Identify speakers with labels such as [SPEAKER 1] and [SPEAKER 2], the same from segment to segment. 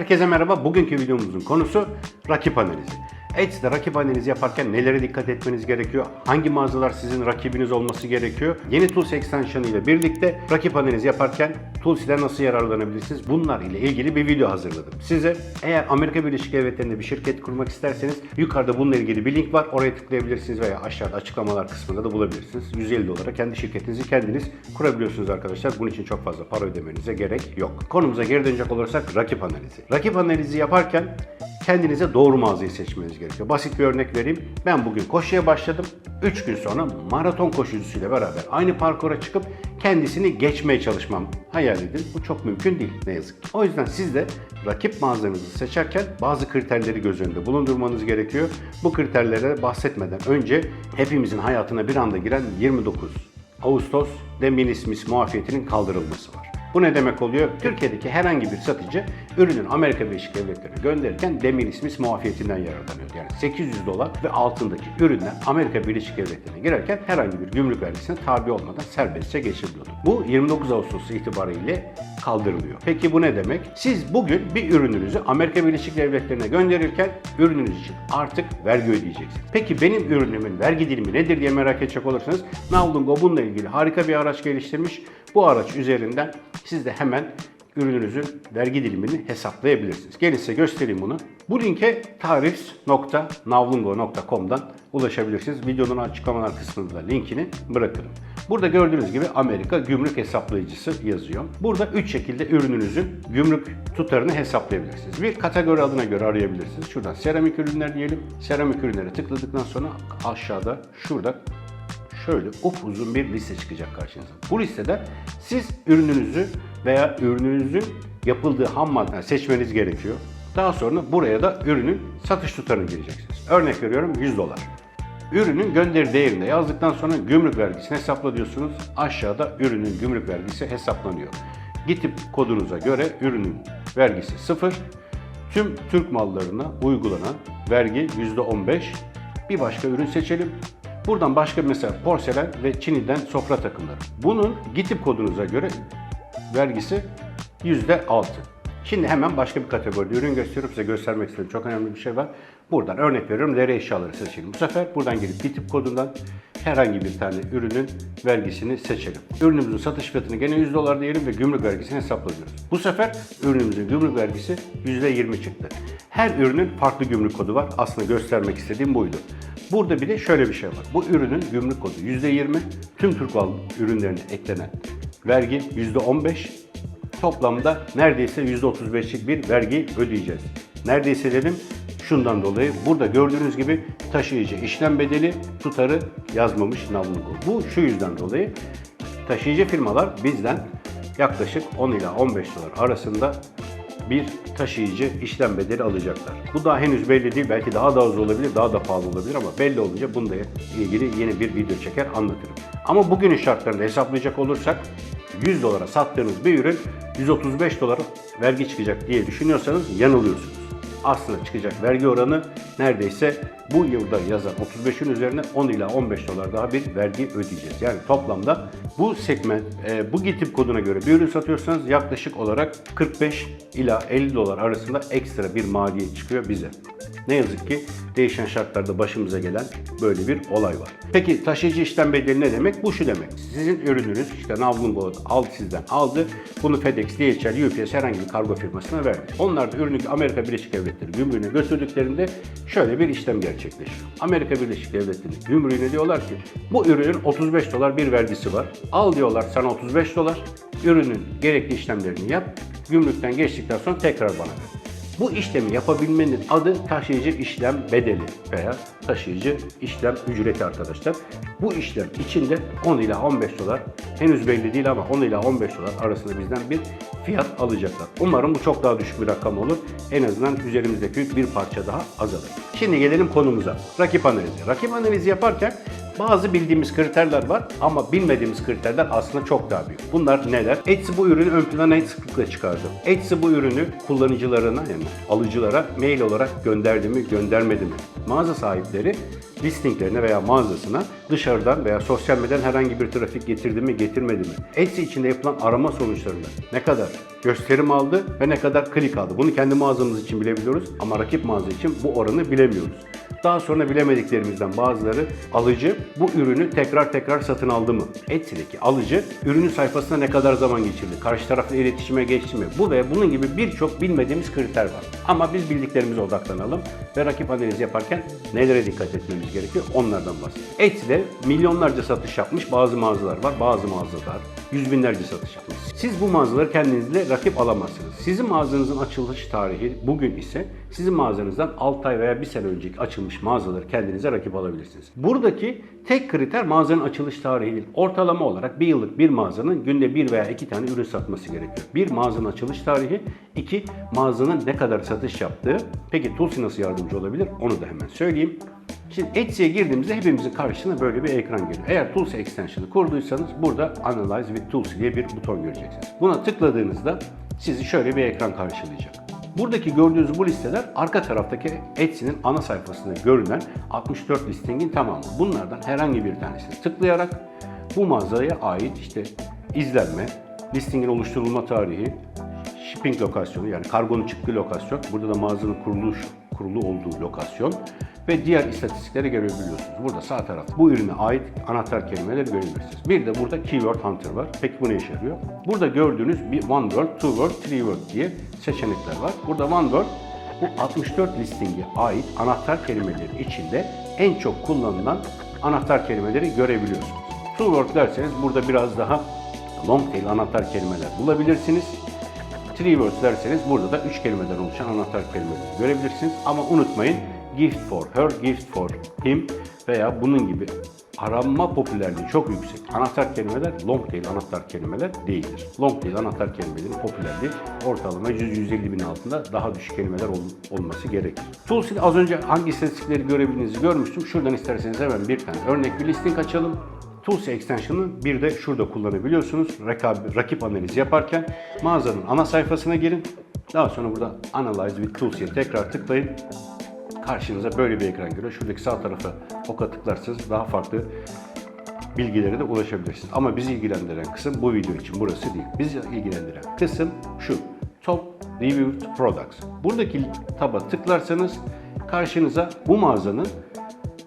[SPEAKER 1] Herkese merhaba. Bugünkü videomuzun konusu rakip analizi. Etsy'de rakip analizi yaparken nelere dikkat etmeniz gerekiyor? Hangi mağazalar sizin rakibiniz olması gerekiyor? Yeni Tools Extension ile birlikte rakip analizi yaparken Tools ile nasıl yararlanabilirsiniz? Bunlar ile ilgili bir video hazırladım. Size eğer Amerika Birleşik Devletleri'nde bir şirket kurmak isterseniz yukarıda bununla ilgili bir link var. Oraya tıklayabilirsiniz veya aşağıda açıklamalar kısmında da bulabilirsiniz. 150 dolara kendi şirketinizi kendiniz kurabiliyorsunuz arkadaşlar. Bunun için çok fazla para ödemenize gerek yok. Konumuza geri dönecek olursak rakip analizi. Rakip analizi yaparken kendinize doğru mağazayı seçmeniz gerekiyor. Basit bir örnek vereyim. Ben bugün koşuya başladım. 3 gün sonra maraton koşucusuyla beraber aynı parkura çıkıp kendisini geçmeye çalışmam hayal edin. Bu çok mümkün değil ne yazık ki. O yüzden siz de rakip mağazanızı seçerken bazı kriterleri göz önünde bulundurmanız gerekiyor. Bu kriterlere bahsetmeden önce hepimizin hayatına bir anda giren 29 Ağustos de Minismis muafiyetinin kaldırılması var. Bu ne demek oluyor? Türkiye'deki herhangi bir satıcı ürünün Amerika Birleşik Devletleri'ne gönderirken de minimis muafiyetinden yararlanıyor. Yani 800 dolar ve altındaki ürünler Amerika Birleşik Devletleri'ne girerken herhangi bir gümrük vergisine tabi olmadan serbestçe geçiriliyordu. Bu 29 Ağustos itibariyle kaldırılıyor. Peki bu ne demek? Siz bugün bir ürününüzü Amerika Birleşik Devletleri'ne gönderirken ürününüz için artık vergi ödeyeceksiniz. Peki benim ürünümün vergi dilimi nedir diye merak edecek olursanız Navlungo bununla ilgili harika bir araç geliştirmiş. Bu araç üzerinden siz de hemen ürününüzün vergi dilimini hesaplayabilirsiniz. Gelin size göstereyim bunu. Bu linke tarifs.navlungo.com'dan ulaşabilirsiniz. Videonun açıklamalar kısmında da linkini bırakırım. Burada gördüğünüz gibi Amerika gümrük hesaplayıcısı yazıyor. Burada 3 şekilde ürününüzün gümrük tutarını hesaplayabilirsiniz. Bir kategori adına göre arayabilirsiniz. Şuradan seramik ürünler diyelim. Seramik ürünlere tıkladıktan sonra aşağıda şurada şöyle upuzun bir liste çıkacak karşınıza. Bu listede siz ürününüzü veya ürününüzün yapıldığı ham madde seçmeniz gerekiyor. Daha sonra buraya da ürünün satış tutarını gireceksiniz. Örnek veriyorum 100 dolar. Ürünün gönderi değerinde yazdıktan sonra gümrük vergisini hesapla diyorsunuz. Aşağıda ürünün gümrük vergisi hesaplanıyor. Gitip kodunuza göre ürünün vergisi 0. Tüm Türk mallarına uygulanan vergi %15. Bir başka ürün seçelim. Buradan başka mesela porselen ve Çin'den sofra takımları. Bunun gitip kodunuza göre vergisi %6. Şimdi hemen başka bir kategoride ürün gösteriyorum. Size göstermek istediğim çok önemli bir şey var. Buradan örnek veriyorum. Deri eşyaları seçelim. Bu sefer buradan gelip gitip kodundan herhangi bir tane ürünün vergisini seçelim. Ürünümüzün satış fiyatını gene 100 dolar diyelim ve gümrük vergisini hesaplıyoruz. Bu sefer ürünümüzün gümrük vergisi %20 çıktı. Her ürünün farklı gümrük kodu var. Aslında göstermek istediğim buydu. Burada bir de şöyle bir şey var. Bu ürünün gümrük kodu %20, tüm Türk ürünlerine eklenen vergi %15, toplamda neredeyse %35'lik bir vergi ödeyeceğiz. Neredeyse dedim şundan dolayı burada gördüğünüz gibi taşıyıcı işlem bedeli tutarı yazmamış Navlungo. Bu şu yüzden dolayı taşıyıcı firmalar bizden yaklaşık 10 ila 15 dolar arasında bir taşıyıcı işlem bedeli alacaklar. Bu daha henüz belli değil. Belki daha da az olabilir, daha da pahalı olabilir ama belli olunca bununla ilgili yeni bir video çeker anlatırım. Ama bugünün şartlarında hesaplayacak olursak 100 dolara sattığınız bir ürün 135 dolara vergi çıkacak diye düşünüyorsanız yanılıyorsunuz. Aslında çıkacak vergi oranı neredeyse bu yılda yazan 35'in üzerine 10 ila 15 dolar daha bir vergi ödeyeceğiz. Yani toplamda bu segment, e, bu gitip koduna göre bir ürün satıyorsanız yaklaşık olarak 45 ila 50 dolar arasında ekstra bir maliyet çıkıyor bize. Ne yazık ki değişen şartlarda başımıza gelen böyle bir olay var. Peki taşıyıcı işlem bedeli ne demek? Bu şu demek. Sizin ürününüz işte Navlungo aldı sizden aldı. Bunu FedEx, DHL, UPS herhangi bir kargo firmasına verdi. Onlar da ürünü Amerika Birleşik Devletleri gümrüğüne götürdüklerinde şöyle bir işlem gerçekleşiyor. Amerika Birleşik Devletleri gümrüğüne diyorlar ki bu ürünün 35 dolar bir vergisi var. Al diyorlar sana 35 dolar. Ürünün gerekli işlemlerini yap. Gümrükten geçtikten sonra tekrar bana ver. Bu işlemi yapabilmenin adı taşıyıcı işlem bedeli veya taşıyıcı işlem ücreti arkadaşlar. Bu işlem içinde 10 ila 15 dolar henüz belli değil ama 10 ila 15 dolar arasında bizden bir fiyat alacaklar. Umarım bu çok daha düşük bir rakam olur. En azından üzerimizdeki bir parça daha azalır. Şimdi gelelim konumuza. Rakip analizi. Rakip analizi yaparken bazı bildiğimiz kriterler var ama bilmediğimiz kriterler aslında çok daha büyük. Bunlar neler? Etsy bu ürünü ön plana en sıklıkla çıkardı. Etsy bu ürünü kullanıcılarına yani alıcılara mail olarak gönderdi mi göndermedi mi? Mağaza sahipleri listinglerine veya mağazasına dışarıdan veya sosyal medyadan herhangi bir trafik getirdi mi getirmedi mi? Etsy içinde yapılan arama sonuçlarında ne kadar gösterim aldı ve ne kadar klik aldı? Bunu kendi mağazamız için bilebiliyoruz ama rakip mağaza için bu oranı bilemiyoruz. Daha sonra bilemediklerimizden bazıları alıcı bu ürünü tekrar tekrar satın aldı mı? Etsy'deki alıcı ürünün sayfasına ne kadar zaman geçirdi? Karşı tarafla iletişime geçti mi? Bu ve bunun gibi birçok bilmediğimiz kriter var. Ama biz bildiklerimize odaklanalım ve rakip analizi yaparken nelere dikkat etmemiz gerekiyor onlardan bahsedelim. Etsy'de milyonlarca satış yapmış bazı mağazalar var. Bazı mağazalar yüz binlerce satış yapmış. Siz bu mağazaları kendinizle rakip alamazsınız. Sizin mağazanızın açılış tarihi bugün ise sizin mağazanızdan 6 ay veya 1 sene önceki açılmış mağazaları kendinize rakip alabilirsiniz. Buradaki tek kriter mağazanın açılış tarihi değil. Ortalama olarak bir yıllık bir mağazanın günde bir veya iki tane ürün satması gerekiyor. Bir mağazanın açılış tarihi, iki mağazanın ne kadar satış yaptığı. Peki Tulsi nasıl yardımcı olabilir? Onu da hemen söyleyeyim. Şimdi Etsy'ye girdiğimizde hepimizin karşısına böyle bir ekran geliyor. Eğer Tulsi extension'ı kurduysanız burada Analyze with Tulsi diye bir buton göreceksiniz. Buna tıkladığınızda sizi şöyle bir ekran karşılayacak. Buradaki gördüğünüz bu listeler arka taraftaki Etsy'nin ana sayfasında görünen 64 listingin tamamı. Bunlardan herhangi bir tanesini tıklayarak bu mağazaya ait işte izlenme, listingin oluşturulma tarihi, shipping lokasyonu yani kargonun çıktığı lokasyon, burada da mağazanın kuruluş kurulu olduğu lokasyon ve diğer istatistikleri görebiliyorsunuz. Burada sağ tarafta bu ürüne ait anahtar kelimeleri görebilirsiniz. Bir de burada Keyword Hunter var. Peki bu ne işe yarıyor? Burada gördüğünüz bir one word, two word, three word diye seçenekler var. Burada one word bu 64 listinge ait anahtar kelimeleri içinde en çok kullanılan anahtar kelimeleri görebiliyorsunuz. Two word derseniz burada biraz daha long tail anahtar kelimeler bulabilirsiniz. Three words derseniz burada da üç kelimeden oluşan anahtar kelimeleri görebilirsiniz. Ama unutmayın gift for her, gift for him veya bunun gibi aranma popülerliği çok yüksek. Anahtar kelimeler long tail anahtar kelimeler değildir. Long tail anahtar kelimelerin popülerliği ortalama 100-150 bin altında daha düşük kelimeler ol- olması gerekir. Tools'il az önce hangi istatistikleri görebildiğinizi görmüştüm. Şuradan isterseniz hemen bir tane örnek bir listing açalım. Tools Extension'ı bir de şurada kullanabiliyorsunuz. Rakab, rakip analizi yaparken mağazanın ana sayfasına girin. Daha sonra burada Analyze with Tools'ye tekrar tıklayın. Karşınıza böyle bir ekran geliyor. Şuradaki sağ tarafa oka tıklarsanız daha farklı bilgilere de ulaşabilirsiniz. Ama bizi ilgilendiren kısım bu video için burası değil. Bizi ilgilendiren kısım şu. Top Reviewed Products. Buradaki taba tıklarsanız karşınıza bu mağazanın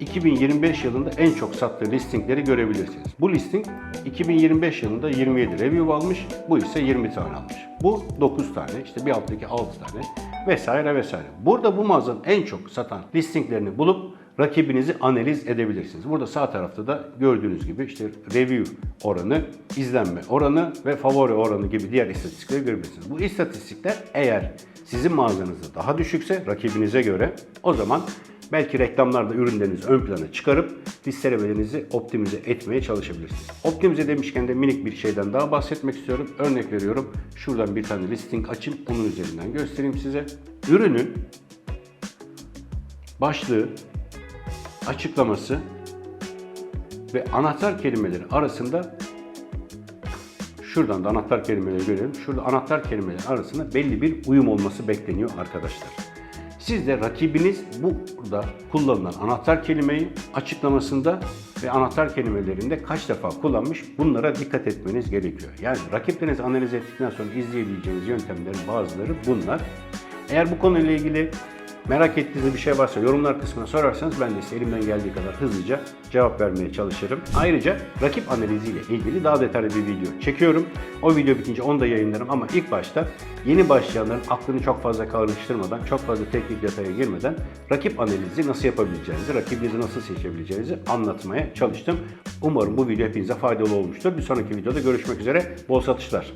[SPEAKER 1] 2025 yılında en çok sattığı listingleri görebilirsiniz. Bu listing 2025 yılında 27 review almış, bu ise 20 tane almış. Bu 9 tane, işte bir alttaki 6 tane vesaire vesaire. Burada bu mağazanın en çok satan listinglerini bulup rakibinizi analiz edebilirsiniz. Burada sağ tarafta da gördüğünüz gibi işte review oranı, izlenme oranı ve favori oranı gibi diğer istatistikleri görebilirsiniz. Bu istatistikler eğer sizin mağazanızda daha düşükse rakibinize göre o zaman Belki reklamlarda ürünlerinizi ön plana çıkarıp listelemelerinizi optimize etmeye çalışabilirsiniz. Optimize demişken de minik bir şeyden daha bahsetmek istiyorum. Örnek veriyorum. Şuradan bir tane listing açayım. Bunun üzerinden göstereyim size. Ürünün başlığı, açıklaması ve anahtar kelimeleri arasında şuradan da anahtar kelimeleri görelim. Şurada anahtar kelimeleri arasında belli bir uyum olması bekleniyor arkadaşlar. Siz de rakibiniz burada kullanılan anahtar kelimeyi açıklamasında ve anahtar kelimelerinde kaç defa kullanmış bunlara dikkat etmeniz gerekiyor. Yani rakiplerinizi analiz ettikten sonra izleyebileceğiniz yöntemlerin bazıları bunlar. Eğer bu konuyla ilgili merak ettiğiniz bir şey varsa yorumlar kısmına sorarsanız ben de size elimden geldiği kadar hızlıca cevap vermeye çalışırım. Ayrıca rakip analiziyle ilgili daha detaylı bir video çekiyorum. O video bitince onu da yayınlarım ama ilk başta yeni başlayanların aklını çok fazla karıştırmadan, çok fazla teknik detaya girmeden rakip analizi nasıl yapabileceğinizi, rakibinizi nasıl seçebileceğinizi anlatmaya çalıştım. Umarım bu video hepinize faydalı olmuştur. Bir sonraki videoda görüşmek üzere. Bol satışlar.